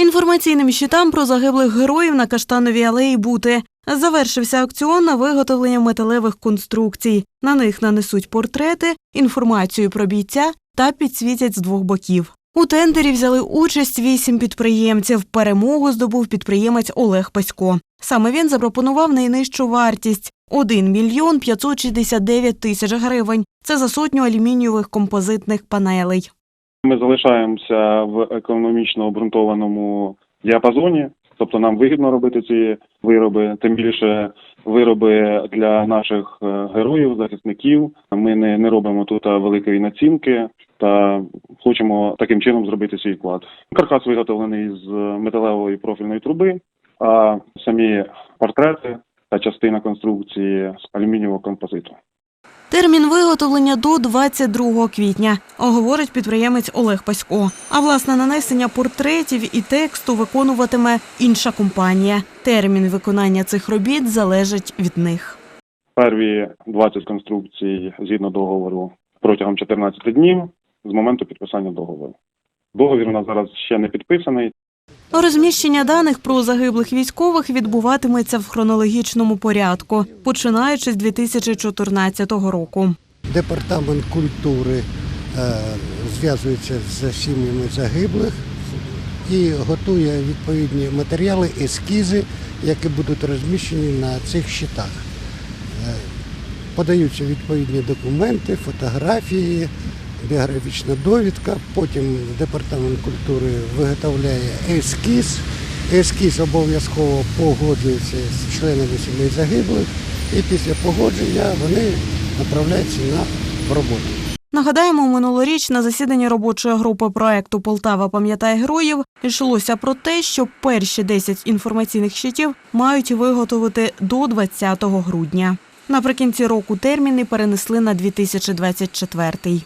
Інформаційним щитам про загиблих героїв на Каштановій алеї бути. Завершився аукціон на виготовлення металевих конструкцій. На них нанесуть портрети, інформацію про бійця та підсвітять з двох боків. У тендері взяли участь вісім підприємців. Перемогу здобув підприємець Олег Пасько. Саме він запропонував найнижчу вартість 1 мільйон 569 тисяч гривень. Це за сотню алюмінієвих композитних панелей. Ми залишаємося в економічно обґрунтованому діапазоні, тобто нам вигідно робити ці вироби, тим більше вироби для наших е, героїв, захисників. Ми не, не робимо тут е, великої націнки та хочемо таким чином зробити свій вклад. Каркас виготовлений з металевої профільної труби, а самі портрети та частина конструкції з алюмінієвого композиту. Термін виготовлення до 22 квітня, говорить підприємець Олег Пасько. А власне нанесення портретів і тексту виконуватиме інша компанія. Термін виконання цих робіт залежить від них. Перві 20 конструкцій згідно договору протягом 14 днів з моменту підписання договору. Договір у нас зараз ще не підписаний. Розміщення даних про загиблих військових відбуватиметься в хронологічному порядку, починаючи з 2014 року. Департамент культури е, зв'язується з сім'ями загиблих і готує відповідні матеріали, ескізи, які будуть розміщені на цих щитах. Е, Подаються відповідні документи, фотографії, біографічна довідка. Потім департамент культури виготовляє ескіз. Ескіз обов'язково погоджується з членами сімей загиблих, і після погодження вони направляються на роботу. Нагадаємо, минулоріч на засіданні робочої групи проекту Полтава пам'ятає героїв йшлося про те, що перші 10 інформаційних щитів мають виготовити до 20 грудня. Наприкінці року терміни перенесли на 2024.